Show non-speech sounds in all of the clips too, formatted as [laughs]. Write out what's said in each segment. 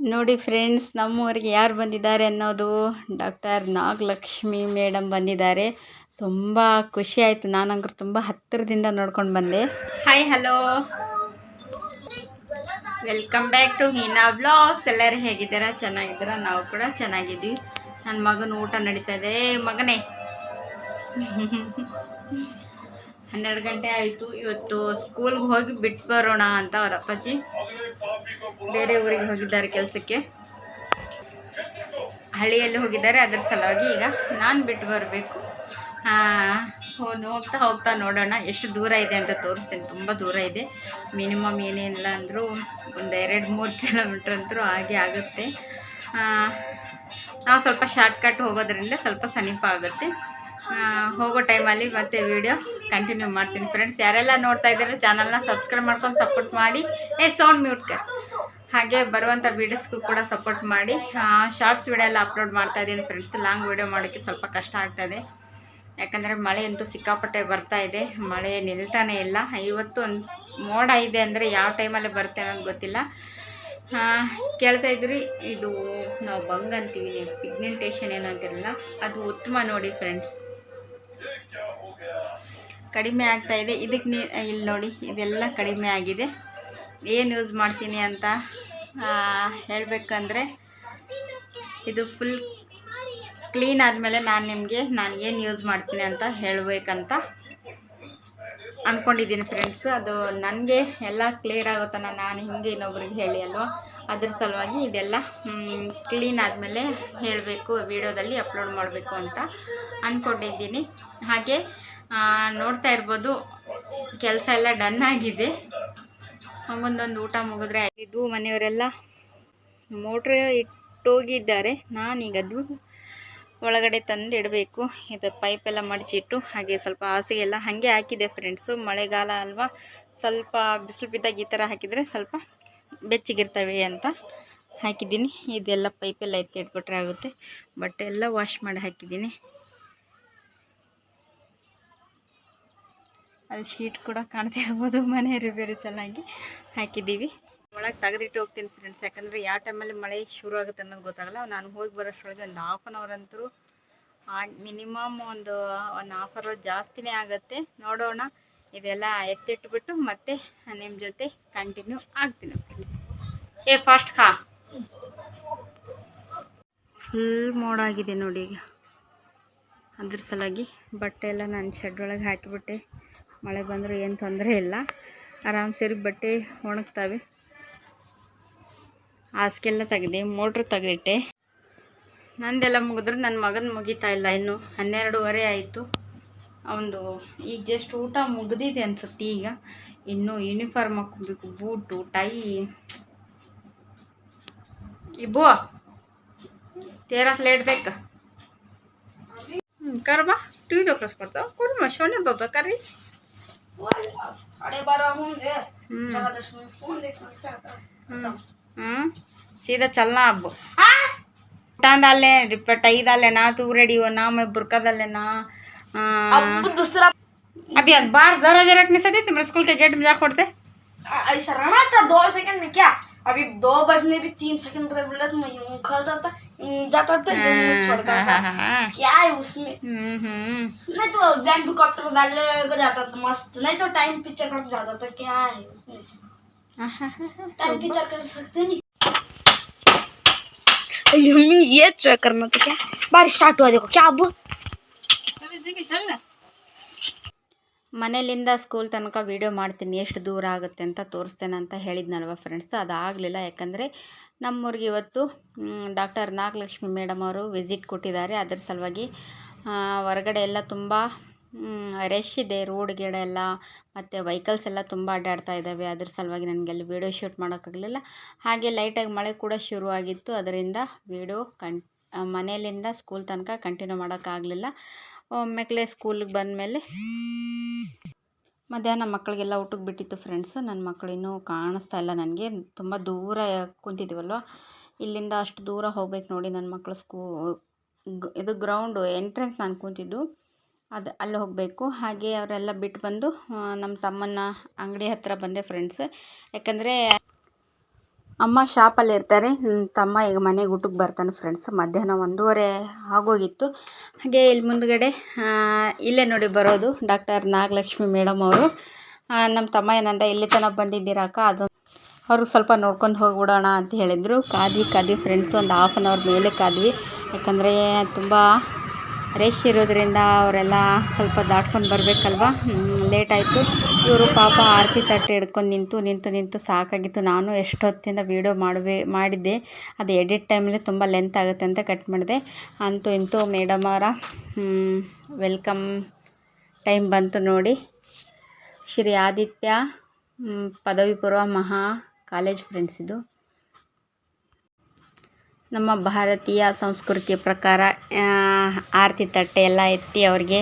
ನೋಡಿ ಫ್ರೆಂಡ್ಸ್ ನಮ್ಮೂರಿಗೆ ಯಾರು ಬಂದಿದ್ದಾರೆ ಅನ್ನೋದು ಡಾಕ್ಟರ್ ನಾಗಲಕ್ಷ್ಮಿ ಮೇಡಮ್ ಬಂದಿದ್ದಾರೆ. ತುಂಬ ಖುಷಿ ಆಯಿತು. ನಾನಂಕರು ತುಂಬ ಹತ್ತಿರದಿಂದ ನೋಡ್ಕೊಂಡು ಬಂದೆ. Hi hello welcome back to Heena blogs ಎಲ್ಲರೂ ಹೇಗಿದ್ದೀರಾ? ಚೆನ್ನಾಗಿದ್ದೀರಾ? ನಾವು ಕೂಡ ಚೆನ್ನಾಗಿದ್ದೀವಿ. ನನ್ನ ಮಗನ ಊಟ ನಡೀತಾ ಇದೆ. ಏ, ಮಗನೇ. [laughs] ಹನ್ನೆರಡು ಗಂಟೆ ಆಯಿತು. ಇವತ್ತು ಸ್ಕೂಲ್ಗೆ ಹೋಗಿ ಬಿಟ್ಟು ಬರೋಣ ಅಂತ ಅವರ ಅಪ್ಪಾಜಿ. ಬೇರೆ ಊರಿಗೆ ಹೋಗಿದ್ದಾರೆ ಕೆಲಸಕ್ಕೆ. ಹಳ್ಳಿಯಲ್ಲಿ ಹೋಗಿದ್ದಾರೆ, ಅದರ ಸಲುವಾಗಿ ಈಗ ನಾನು ಬಿಟ್ಟು ಬರಬೇಕು. ಹೋಗ್ತಾ ಹೋಗ್ತಾ ನೋಡೋಣ. ಎಷ್ಟು ದೂರ ಇದೆ ಅಂತ ತೋರಿಸ್ತೀನಿ. ತುಂಬ ದೂರ ಇದೆ. ಮಿನಿಮಮ್ ಏನೇನಿಲ್ಲ ಅಂದರೂ ಒಂದು ಎರಡು, ಮೂರು ಕಿಲೋಮೀಟ್ರ್ ಅಂತರೂ ಹಾಗೆ ಆಗುತ್ತೆ. ನಾವು ಸ್ವಲ್ಪ ಶಾರ್ಟ್ಕಟ್ ಹೋಗೋದ್ರಿಂದ ಸ್ವಲ್ಪ ಸಮೀಪ ಆಗುತ್ತೆ. ಹೋಗೋ ಟೈಮಲ್ಲಿ ಮತ್ತೆ ವಿಡಿಯೋ ಕಂಟಿನ್ಯೂ ಮಾಡ್ತೀನಿ. ಫ್ರೆಂಡ್ಸ್ ಯಾರೆಲ್ಲ ನೋಡ್ತಾ ಇದ್ದಾರೆ ಚಾನಲ್ನ ಸಬ್ಸ್ಕ್ರೈಬ್ ಮಾಡ್ಕೊಂಡು ಸಪೋರ್ಟ್ ಮಾಡಿ. ಏ ಸೌಂಡ್ ಮ್ಯೂಟ್ ಕರ್ ಹಾಗೆ ಬರುವಂಥ ವೀಡಿಯೋಸ್ಗೂ ಕೂಡ ಸಪೋರ್ಟ್ ಮಾಡಿ. ಶಾರ್ಟ್ಸ್ ವೀಡಿಯೋ ಎಲ್ಲ ಅಪ್ಲೋಡ್ ಮಾಡ್ತಾ ಇದ್ದೀನಿ ಫ್ರೆಂಡ್ಸ್ ಲಾಂಗ್ ವೀಡಿಯೋ ಮಾಡೋಕ್ಕೆ ಸ್ವಲ್ಪ ಕಷ್ಟ ಆಗ್ತಾಯಿದೆ ಯಾಕಂದರೆ ಮಳೆ ಅಂತೂ ಸಿಕ್ಕಾಪಟ್ಟೆ ಬರ್ತಾ ಇದೆ. ಮಳೆ ನಿಲ್ತಾನೆ ಇಲ್ಲ. ಇವತ್ತು ಒಂದು ಮೋಡ ಇದೆ ಅಂದರೆ ಯಾವ ಟೈಮಲ್ಲಿ ಬರುತ್ತೆ ಅನ್ನೋದು ಗೊತ್ತಿಲ್ಲ. ಕೇಳ್ತಾ ಇದ್ರಿ, ಇದು ನಾವು ಬಂಗ್ ಅಂತೀವಿ ಪಿಗ್ಮೆಂಟೇಷನ್ ಏನು ಅಂತಿರಲ್ಲ ಅದು ಉತ್ತಮ ನೋಡಿ ಫ್ರೆಂಡ್ಸ್ ಕಡಿಮೆ ಆಗ್ತಾ ಇದೆ. ಇದಕ್ಕೆ ನೀ ಇಲ್ಲಿ ನೋಡಿ, ಇದೆಲ್ಲ ಕಡಿಮೆ ಆಗಿದೆ. ಏನು ಯೂಸ್ ಮಾಡ್ತೀನಿ ಅಂತ ಹೇಳಬೇಕಂದ್ರೆ, ಇದು ಫುಲ್ ಕ್ಲೀನ್ ಆದಮೇಲೆ ನಾನು ನಿಮಗೆ ನಾನು ಏನು ಯೂಸ್ ಮಾಡ್ತೀನಿ ಅಂತ ಹೇಳಬೇಕಂತ ಅಂದ್ಕೊಂಡಿದ್ದೀನಿ ಫ್ರೆಂಡ್ಸ್ ಅದು ನನಗೆ ಎಲ್ಲ ಕ್ಲಿಯರ್ ಆಗೋ ನಾನು ಹಿಂಗೆ ಇನ್ನೊಬ್ರಿಗೆ ಹೇಳಿ ಅಲ್ವಾ? ಅದ್ರ ಸಲುವಾಗಿ ಇದೆಲ್ಲ ಕ್ಲೀನ್ ಆದಮೇಲೆ ಹೇಳಬೇಕು, ವಿಡಿಯೋದಲ್ಲಿ ಅಪ್ಲೋಡ್ ಮಾಡಬೇಕು ಅಂತ ಅಂದ್ಕೊಂಡಿದ್ದೀನಿ ಹಾಗೆ ನೋಡ್ತಾ ಇರ್ಬೋದು. ಕೆಲಸ ಎಲ್ಲ ಡನ್ ಆಗಿದೆ. ಹಂಗೊಂದೊಂದು ಊಟ ಮುಗಿದ್ರೆ ಇದು ಮನೆಯವರೆಲ್ಲ ಮೋಟ್ರ್ ಇಟ್ಟೋಗಿದ್ದಾರೆ. ನಾನೀಗ ಅದು ಒಳಗಡೆ ತಂದು ಇಡಬೇಕು ಇದು ಪೈಪೆಲ್ಲ ಮಡಚಿಟ್ಟು ಹಾಗೆ ಸ್ವಲ್ಪ ಹಾಸಿಗೆ ಎಲ್ಲ ಹಾಗೆ ಹಾಕಿದೆ ಫ್ರೆಂಡ್ಸು ಮಳೆಗಾಲ ಅಲ್ವಾ? ಸ್ವಲ್ಪ ಬಿಸಿಲು ಬಿದ್ದಾಗ ಈ ಥರ ಹಾಕಿದರೆ ಸ್ವಲ್ಪ ಬೆಚ್ಚಗಿರ್ತವೆ ಅಂತ ಹಾಕಿದ್ದೀನಿ. ಇದೆಲ್ಲ ಪೈಪೆಲ್ಲ ಎತ್ತಿ ಇಟ್ಬಿಟ್ರೆ ಆಗುತ್ತೆ. ಬಟ್ ಎಲ್ಲ ವಾಶ್ ಮಾಡಿ ಹಾಕಿದ್ದೀನಿ. ಅಲ್ಲಿ ಶೀಟ್ ಕೂಡ ಕಾಣ್ತಾ ಇರ್ಬೋದು. ಮನೆ ರಿಪೇರಿ ಸಲಾಗಿ ಹಾಕಿದ್ದೀವಿ. ಒಳಗೆ ತೆಗೆದಿಟ್ಟು ಹೋಗ್ತೀನಿ ಫ್ರೆಂಡ್ಸ್ ಯಾಕಂದರೆ ಯಾವ ಟೈಮಲ್ಲಿ ಮಳೆ ಶುರು ಆಗುತ್ತೆ ಅನ್ನೋದು ಗೊತ್ತಾಗಲ್ಲ. ನಾನು ಹೋಗಿ ಬರೋಷ್ಟರೊಳಗೆ ಒಂದು ಹಾಫ್ ಅನ್ ಅವರ್ ಅಂತರೂ ಮಿನಿಮಮ್ ಒಂದು ಒಂದು ಹಾಫ್ ಅವರ್ ಜಾಸ್ತಿನೇ ಆಗುತ್ತೆ. ನೋಡೋಣ. ಇದೆಲ್ಲ ಎತ್ತಿಟ್ಬಿಟ್ಟು ಮತ್ತೆ ನಿಮ್ಮ ಜೊತೆ ಕಂಟಿನ್ಯೂ ಆಗ್ತೀನಿ ಫ್ರೆಂಡ್ಸ್ ಏ ಫಾಸ್ಟ್ ಕಾ? ಫುಲ್ ಮೋಡಾಗಿದೆ ನೋಡಿ ಈಗ. ಅದ್ರ ಸಲುವಾಗಿ ಬಟ್ಟೆ ಎಲ್ಲ ನಾನು ಶೆಡ್ ಒಳಗೆ ಹಾಕಿಬಿಟ್ಟೆ. ಮಳೆ ಬಂದರೂ ಏನು ತೊಂದರೆ ಇಲ್ಲ. ಆರಾಮ್ ಸೇರಿ ಬಟ್ಟೆ ಒಣಗ್ತವೆ. ಹಾಸಿಗೆಲ್ಲ ತೆಗೆದೆ, ಮೋಟ್ರ್ ತೆಗೆದಿಟ್ಟೆ. ನಂದೆಲ್ಲ ಮುಗಿದ್ರು ನನ್ನ ಮಗನ ಮುಗೀತಾ ಇಲ್ಲ ಇನ್ನು. ಹನ್ನೆರಡೂವರೆ ಆಯಿತು. ಅವನದು ಈಗ ಜಸ್ಟ್ ಊಟ ಮುಗಿದಿದೆ ಅನ್ಸುತ್ತೆ ಈಗ. ಇನ್ನು ಯೂನಿಫಾರ್ಮ್ ಹಾಕೋಬೇಕು ಬೂಟು ಟೈ ಇಬ್ಬು ತೇರಾ ಲೇಟ್ ಬೇಕ ಕರ್ಮ ಟಿವಿ ಡಾಕ್ಟರ್ಸ್ ಕೊಡ್ತಾವ ಕೊಡಮ್ಮ ಶೋನೆ ಬಾಬಾ ಕರಿ साढ़े बारह होंगे दस मिनट फ़ोन देखना क्या कर सीधा चलना अब टांग डाल ले टाई डाल लेना तू रेडी होना मैं बुरका डाल लेना अब दूसरा अभी बाहर दरवाजे रखने से तुम्हारे स्कूल के गेट में जा खोड़ते ऐसा रहना था दो सेकंड में क्या अभी दो बजने भी तीन सेकंड रह बोला तो मैं यूँ खलता था जाता था यूँ छोड़ता था। क्या है उसमें? हम्म हम्म नहीं तो हेलीकॉप्टर डाल लेकर जाता था मस्त नहीं तो टाइम पिक्चर कर जाता था क्या है उसमें? टाइम पिक्चर कर सकते नहीं। यम्मी ये चेक करना था क्या? बारिश स्टार्ट हुआ देखो क्या अब? ಮನೆಯಲ್ಲಿಂದ ಸ್ಕೂಲ್ ತನಕ ವೀಡಿಯೋ ಮಾಡ್ತೀನಿ ಎಷ್ಟು ದೂರ ಆಗುತ್ತೆ ಅಂತ ತೋರಿಸ್ತೇನೆ ಅಂತ ಹೇಳಿದ್ನಲ್ವ ಫ್ರೆಂಡ್ಸ್ ಅದಾಗಲಿಲ್ಲ. ಯಾಕಂದರೆ ನಮ್ಮೂರಿಗೆ ಇವತ್ತು ಡಾಕ್ಟರ್ ನಾಗಲಕ್ಷ್ಮಿ ಮೇಡಮ್ ಅವರು ವಿಸಿಟ್ ಕೊಟ್ಟಿದ್ದಾರೆ. ಅದರ ಸಲುವಾಗಿ ಹೊರಗಡೆ ಎಲ್ಲ ತುಂಬ ರಶ್ ಇದೆ. ರೋಡ್ ಗಿಡ ಎಲ್ಲ ಮತ್ತು ವೆಹಿಕಲ್ಸ್ ಎಲ್ಲ ತುಂಬ ಅಡ್ಡಾಡ್ತಾ ಇದ್ದಾವೆ. ಅದ್ರ ಸಲುವಾಗಿ ನನಗೆ ಅಲ್ಲಿ ವೀಡಿಯೋ ಶೂಟ್ ಮಾಡೋಕ್ಕಾಗಲಿಲ್ಲ. ಹಾಗೆ ಲೈಟಾಗಿ ಮಳೆ ಕೂಡ ಶುರುವಾಗಿತ್ತು. ಅದರಿಂದ ವೀಡಿಯೋ ಕಂ ಆ, ಮನೆಯಲ್ಲಿಂದ ಸ್ಕೂಲ್ ತನಕ ಕಂಟಿನ್ಯೂ ಮಾಡೋಕ್ಕಾಗಲಿಲ್ಲ. ಒಮ್ಮೆಕ್ಲೆ ಸ್ಕೂಲಿಗೆ ಬಂದಮೇಲೆ ಮಧ್ಯಾಹ್ನ ಮಕ್ಕಳಿಗೆಲ್ಲ ಊಟಕ್ಕೆ ಬಿಟ್ಟಿತ್ತು ಫ್ರೆಂಡ್ಸ್. ನನ್ನ ಮಕ್ಕಳು ಇನ್ನೂ ಕಾಣಿಸ್ತಾ ಇಲ್ಲ ನನಗೆ. ತುಂಬ ದೂರ ಕುಂತಿದ್ದೀವಲ್ವ ಇಲ್ಲಿಂದ ಅಷ್ಟು ದೂರ ಹೋಗ್ಬೇಕು ನೋಡಿ ನನ್ನ ಮಕ್ಕಳು ಸ್ಕೂ ಇದು ಗ್ರೌಂಡು ಎಂಟ್ರೆನ್ಸ್ ನಾನು ಕೂತಿದ್ದು. ಅದು ಅಲ್ಲಿ ಹೋಗಬೇಕು. ಹಾಗೆ ಅವರೆಲ್ಲ ಬಿಟ್ಟು ಬಂದು ನಮ್ಮ ತಮ್ಮನ ಅಂಗಡಿ ಹತ್ತಿರ ಬಂದೆ ಫ್ರೆಂಡ್ಸ್. ಯಾಕಂದರೆ ಅಮ್ಮ ಶಾಪಲ್ಲಿ ಇರ್ತಾರೆ. ತಮ್ಮ ಈಗ ಮನೆಗೆ ಊಟಕ್ಕೆ ಬರ್ತಾನೆ ಫ್ರೆಂಡ್ಸ್ ಮಧ್ಯಾಹ್ನ ಒಂದೂವರೆ ಆಗೋಗಿತ್ತು. ಹಾಗೆ ಇಲ್ಲಿ ಮುಂದ್ಗಡೆ ಇಲ್ಲೇ ನೋಡಿ ಬರೋದು ಡಾಕ್ಟರ್ ನಾಗಲಕ್ಷ್ಮಿ ಮೇಡಮ್ ಅವರು. ನಮ್ಮ ತಮ್ಮ ಏನಂದ, ಇಲ್ಲಿ ತನಕ ಬಂದಿದ್ದೀರಾ ಅಕ್ಕ? ಅದು ಅವ್ರಿಗೆ ಸ್ವಲ್ಪ ನೋಡ್ಕೊಂಡು ಹೋಗಿಬಿಡೋಣ ಅಂತ ಹೇಳಿದರು. ಕಾದ್ವಿ ಕಾದ್ವಿ ಫ್ರೆಂಡ್ಸ್ ಒಂದು ಹಾಫ್ ಆನ್ ಅವರ್ ಮೇಲೆ ಕಾದ್ವಿ. ಯಾಕಂದರೆ ತುಂಬ ರಶ್ ಇರೋದ್ರಿಂದ ಅವರೆಲ್ಲ ಸ್ವಲ್ಪ ದಾಟ್ಕೊಂಡು ಬರಬೇಕಲ್ವ? ಲೇಟ್ ಆಯಿತು. ಇವರು ಪಾಪ ಆರತಿ ತಟ್ಟೆ ಹಿಡ್ಕೊಂಡು ನಿಂತು ನಿಂತು ನಿಂತು ಸಾಕಾಗಿತ್ತು. ನಾನು ಎಷ್ಟೊತ್ತಿಂದ ವೀಡಿಯೋ ಮಾಡಬೇ ಮಾಡಿದ್ದೆ. ಅದು ಎಡಿಟ್ ಟೈಮಲ್ಲಿ ತುಂಬ ಲೆಂತ್ ಆಗುತ್ತೆ ಅಂತ ಕಟ್ ಮಾಡಿದೆ. ಅಂತೂ ಇಂತೂ ಮೇಡಮ್ ಅವರ ವೆಲ್ಕಮ್ ಟೈಮ್ ಬಂತು ನೋಡಿ. ಶ್ರೀ ಆದಿತ್ಯ ಪದವಿ ಪೂರ್ವ ಮಹಾ ಕಾಲೇಜ್ ಫ್ರೆಂಡ್ಸ್ ಇದು. ನಮ್ಮ ಭಾರತೀಯ ಸಂಸ್ಕೃತಿಯ ಪ್ರಕಾರ ಆರತಿ ತಟ್ಟೆ ಎಲ್ಲ ಎತ್ತಿ ಅವ್ರಿಗೆ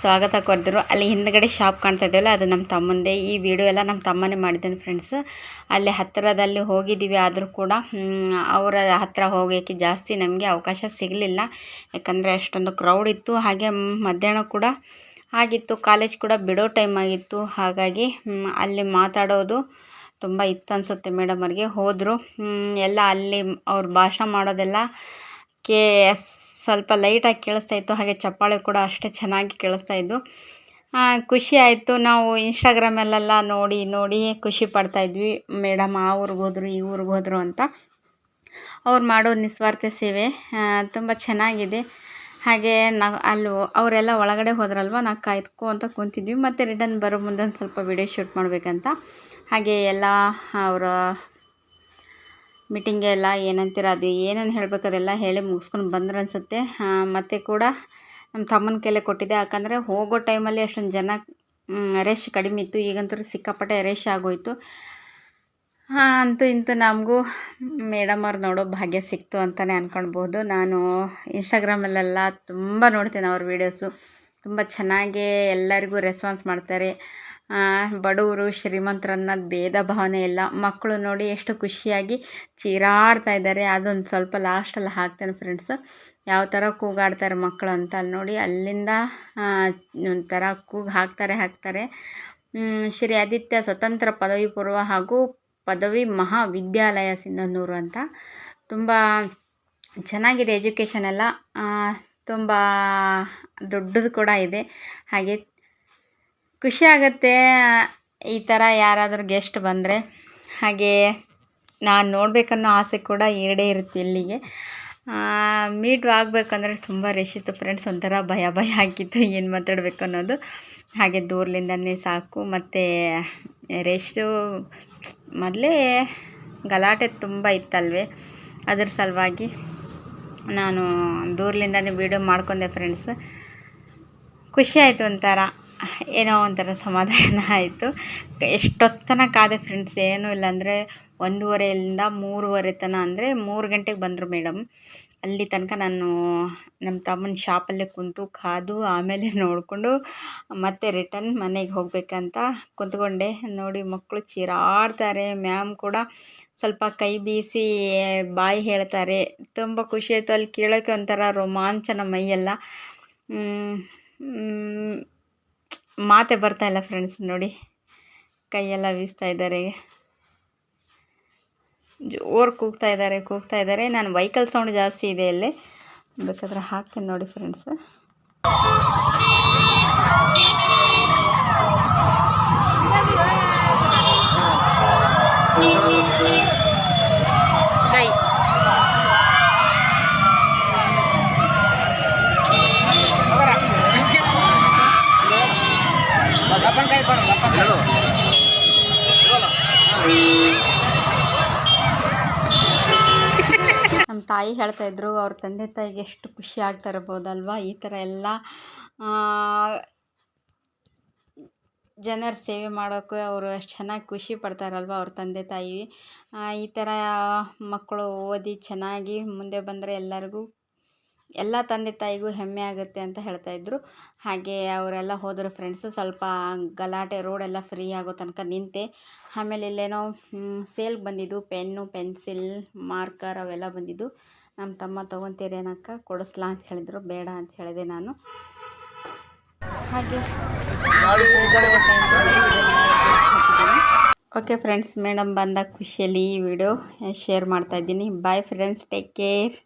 ಸ್ವಾಗತ ಕೊರಿದ್ರು ಅಲ್ಲಿ ಹಿಂದ್ಗಡೆ ಶಾಪ್ ಕಾಣ್ತಾ ಇದೆಯಲ್ಲ ಅದು ನಮ್ಮ ತಮ್ಮಂದೇ. ಈ ವಿಡಿಯೋ ಎಲ್ಲ ನಮ್ಮ ತಮ್ಮನೇ ಮಾಡಿದ್ದಾನೆ ಫ್ರೆಂಡ್ಸ್ ಅಲ್ಲಿ ಹತ್ತಿರದಲ್ಲಿ ಹೋಗಿದ್ದೀವಿ ಆದರೂ ಕೂಡ ಅವರ ಹತ್ತಿರ ಹೋಗೋಕ್ಕೆ ಜಾಸ್ತಿ ನಮಗೆ ಅವಕಾಶ ಸಿಗಲಿಲ್ಲ. ಯಾಕಂದರೆ ಅಷ್ಟೊಂದು ಕ್ರೌಡ್ ಇತ್ತು. ಹಾಗೆ ಮಧ್ಯಾಹ್ನ ಕೂಡ ಆಗಿತ್ತು. ಕಾಲೇಜ್ ಕೂಡ ಬಿಡೋ ಟೈಮ್ ಆಗಿತ್ತು. ಹಾಗಾಗಿ ಅಲ್ಲಿ ಮಾತಾಡೋದು ತುಂಬ ಇತ್ತು ಅನಿಸುತ್ತೆ ಮೇಡಮ್ ಅವ್ರಿಗೆ. ಹೋದರು. ಎಲ್ಲ ಅಲ್ಲಿ ಅವ್ರು ಭಾಷಣ ಮಾಡೋದೆಲ್ಲ ಕೇ ಸ್ವಲ್ಪ ಲೈಟಾಗಿ ಕೇಳಿಸ್ತಾ ಇತ್ತು. ಹಾಗೆ ಚಪ್ಪಾಳೆ ಕೂಡ ಅಷ್ಟೇ ಚೆನ್ನಾಗಿ ಕೇಳಿಸ್ತಾ ಇದ್ದು ಖುಷಿ ಆಯಿತು. ನಾವು ಇನ್ಸ್ಟಾಗ್ರಾಮಲ್ಲೆಲ್ಲ ನೋಡಿ ನೋಡಿ ಖುಷಿ ಪಡ್ತಾ ಇದ್ವಿ. ಮೇಡಮ್, ಆ ಊರಿಗೆ ಹೋದರು, ಈ ಊರಿಗೆ ಹೋದರು ಅಂತ. ಅವ್ರು ಮಾಡೋ ನಿಸ್ವಾರ್ಥ ಸೇವೆ ತುಂಬ ಚೆನ್ನಾಗಿದೆ. ಹಾಗೆ ನಾವು ಅಲ್ಲಿ ಅವರೆಲ್ಲ ಒಳಗಡೆ ಹೋದ್ರಲ್ವ ನಾವು ಕಾಯ್ಕೊಂತ ಕುಂತಿದ್ವಿ. ಮತ್ತು ರಿಟರ್ನ್ ಬರೋ ಮುಂದೆ ಒಂದು ಸ್ವಲ್ಪ ವಿಡಿಯೋ ಶೂಟ್ ಮಾಡಬೇಕಂತ. ಹಾಗೆ ಎಲ್ಲ, ಅವರ ಮೀಟಿಂಗೆಲ್ಲ ಏನಂತೀರ, ಅದು ಏನೇನು ಹೇಳಬೇಕು ಅದೆಲ್ಲ ಹೇಳಿ ಮುಗಿಸ್ಕೊಂಡು ಬಂದ್ರೆ ಅನಿಸುತ್ತೆ. ಮತ್ತು ಕೂಡ ನಮ್ಮ ತಮ್ಮನ ಕೈಲೇ ಕೊಟ್ಟಿದ್ದೆ. ಯಾಕಂದರೆ ಹೋಗೋ ಟೈಮಲ್ಲಿ ಅಷ್ಟೊಂದು ಜನ ರೇಷ್ ಕಡಿಮೆ ಇತ್ತು. ಈಗಂತೂ ಸಿಕ್ಕಾಪಟ್ಟೆ ರಶ್ ಆಗೋಯ್ತು. ಹಾಂ, ಅಂತೂ ಇಂತೂ ನಮಗೂ ಮೇಡಮ್ ಅವ್ರು ನೋಡೋ ಭಾಗ್ಯ ಸಿಕ್ತು ಅಂತಲೇ ಅಂದ್ಕೊಳ್ಬೋದು ನಾನು ಇನ್ಸ್ಟಾಗ್ರಾಮಲ್ಲೆಲ್ಲ ತುಂಬ ನೋಡ್ತೇನೆ ಅವ್ರ ವೀಡಿಯೋಸು ತುಂಬ ಚೆನ್ನಾಗಿ ಎಲ್ಲರಿಗೂ ರೆಸ್ಪಾನ್ಸ್ ಮಾಡ್ತಾರೆ. ಬಡವರು, ಶ್ರೀಮಂತರು ಅನ್ನೋದು ಭೇದ ಭಾವನೆ ಇಲ್ಲ. ಮಕ್ಕಳು ನೋಡಿ ಎಷ್ಟು ಖುಷಿಯಾಗಿ ಚೀರಾಡ್ತಾ ಇದ್ದಾರೆ. ಅದೊಂದು ಸ್ವಲ್ಪ ಲಾಸ್ಟಲ್ಲಿ ಹಾಕ್ತೇನೆ ಫ್ರೆಂಡ್ಸು ಯಾವ ಥರ ಕೂಗಾಡ್ತಾರೆ ಮಕ್ಕಳು ಅಂತ ನೋಡಿ ಅಲ್ಲಿಂದ ಒಂಥರ ಕೂಗು ಹಾಕ್ತಾರೆ ಹಾಕ್ತಾರೆ. ಶ್ರೀ ಆದಿತ್ಯ ಸ್ವತಂತ್ರ ಪದವಿ ಪೂರ್ವ ಹಾಗೂ ಪದವಿ ಮಹಾವಿದ್ಯಾಲಯ ಸಿಂಧನೂರು ಅಂತ. ತುಂಬ ಚೆನ್ನಾಗಿದೆ ಎಜುಕೇಷನ್ ಎಲ್ಲ. ತುಂಬ ದೊಡ್ಡದು ಕೂಡ ಇದೆ. ಹಾಗೆ ಖುಷಿ ಆಗುತ್ತೆ, ಈ ಥರ ಯಾರಾದರೂ ಗೆಸ್ಟ್ ಬಂದರೆ. ಹಾಗೆ ನಾನು ನೋಡಬೇಕನ್ನೋ ಆಸೆ ಕೂಡ ಎರಡೇ ಇರುತ್ತೆ ಇಲ್ಲಿಗೆ. ಮೀಟ್ ಆಗಬೇಕಂದ್ರೆ ತುಂಬ ರಶ್ ಇತ್ತು ಫ್ರೆಂಡ್ಸ್ ಒಂಥರ ಭಯ ಭಯ ಆಗಿತ್ತು ಏನು ಮಾತಾಡಬೇಕು ಅನ್ನೋದು. ಹಾಗೆ ದೂರದಿಂದನೇ ಸಾಕು. ಮತ್ತು ರೆಶ್ಶು ಮೊದಲೇ ಗಲಾಟೆ ತುಂಬ ಇತ್ತಲ್ವೇ? ಅದ್ರ ಸಲುವಾಗಿ ನಾನು ದೂರದಿಂದನೇ ವೀಡಿಯೋ ಮಾಡ್ಕೊಂಡೆ ಫ್ರೆಂಡ್ಸ್ ಖುಷಿ ಆಯಿತು ಒಂಥರ. ಏನೋ ಒಂಥರ ಸಮಾಧಾನ ಆಯಿತು. ಎಷ್ಟೊತ್ತನ ಕಾದೆ ಫ್ರೆಂಡ್ಸ್ ಏನೂ ಇಲ್ಲ ಅಂದರೆ ಒಂದೂವರೆಯಿಂದ ಮೂರುವರೆ ತನಕ ಅಂದರೆ ಮೂರು ಗಂಟೆಗೆ ಬಂದರು ಮೇಡಮ್ ಅಲ್ಲಿ ತನಕ ನಾನು ನಮ್ಮ ತಮ್ಮನ ಶಾಪಲ್ಲೇ ಕುಂತು ಕಾದು ಆಮೇಲೆ [laughs] ನೋಡಿಕೊಂಡು ಮತ್ತೆ ರಿಟರ್ನ್ ಮನೆಗೆ ಹೋಗಬೇಕಂತ ಕುಂತ್ಕೊಂಡೆ. ನೋಡಿ ಮಕ್ಕಳು ಚೀರಾಡ್ತಾರೆ. ಮ್ಯಾಮ್ ಕೂಡ ಸ್ವಲ್ಪ ಕೈ ಬೀಸಿ ಬಾಯಿ ಹೇಳ್ತಾರೆ. ತುಂಬ ಖುಷಿ ಆಯಿತು. ಅಲ್ಲಿ ಕೇಳೋಕ್ಕೆ ಒಂಥರ ರೋಮಾಂಚನ ಮೈಯೆಲ್ಲ. ಮಾತೆ ಬರ್ತಾಯಿಲ್ಲ ಫ್ರೆಂಡ್ಸ್ ನೋಡಿ. ಕೈಯೆಲ್ಲ ಬೀಸ್ತಾ ಇದ್ದಾರೆ. ಜೋರು ಕೂಗ್ತಾ ಇದ್ದಾರೆ ಕೂಗ್ತಾ ಇದ್ದಾರೆ ನಾನು ವೈಕಲ್ ಸೌಂಡ್ ಜಾಸ್ತಿ ಇದೆ ಇಲ್ಲಿ. ಬೇಕಾದ್ರೆ ಹಾಕ್ತೀನಿ ನೋಡಿ ಫ್ರೆಂಡ್ಸ್ ತಾಯಿ ಹೇಳ್ತಾ ಇದ್ರು, ಅವ್ರ ತಂದೆ ತಾಯಿಗೆ ಎಷ್ಟು ಖುಷಿ ಆಗ್ತಾ ಇರ್ಬೋದಲ್ವಾ? ಈ ಥರ ಎಲ್ಲ ಜನರ ಸೇವೆ ಮಾಡೋಕ್ಕೂ ಅವರು ಎಷ್ಟು ಚೆನ್ನಾಗಿ ಖುಷಿ ಪಡ್ತಾರಲ್ವ ಅವ್ರ ತಂದೆ ತಾಯಿ. ಈ ಥರ ಮಕ್ಕಳು ಓದಿ ಚೆನ್ನಾಗಿ ಮುಂದೆ ಬಂದರೆ ಎಲ್ಲರಿಗೂ ಎಲ್ಲ ತಂದೆ ತಾಯಿಗೂ ಹೆಮ್ಮೆ ಆಗುತ್ತೆ ಅಂತ ಹೇಳ್ತಾ ಇದ್ದರು ಹಾಗೆ ಅವರೆಲ್ಲ ಹೋದರು ಫ್ರೆಂಡ್ಸು ಸ್ವಲ್ಪ ಗಲಾಟೆ ರೋಡೆಲ್ಲ ಫ್ರೀ ಆಗೋ ತನಕ ನಿಂತೆ. ಆಮೇಲೆ ಇಲ್ಲೇನೋ ಸೇಲ್ಗೆ ಬಂದಿದ್ದು, ಪೆನ್ನು ಪೆನ್ಸಿಲ್ ಮಾರ್ಕರ್ ಅವೆಲ್ಲ ಬಂದಿದ್ದು. ನಮ್ಮ ತಮ್ಮ, ತೊಗೊತೀರೇನಕ್ಕ? ಕೊಡಿಸ್ಲಾ ಅಂತ ಹೇಳಿದರು. ಬೇಡ ಅಂತ ಹೇಳಿದೆ ನಾನು. ಹಾಗೆ ಓಕೆ ಫ್ರೆಂಡ್ಸ್ ಮೇಡಮ್ ಬಂದ ಖುಷಿಯಲ್ಲಿ ಈ ವಿಡಿಯೋ ಶೇರ್ ಮಾಡ್ತಾಯಿದ್ದೀನಿ ಬಾಯ್ ಫ್ರೆಂಡ್ಸ್ ಟೇಕ್ ಕೇರ್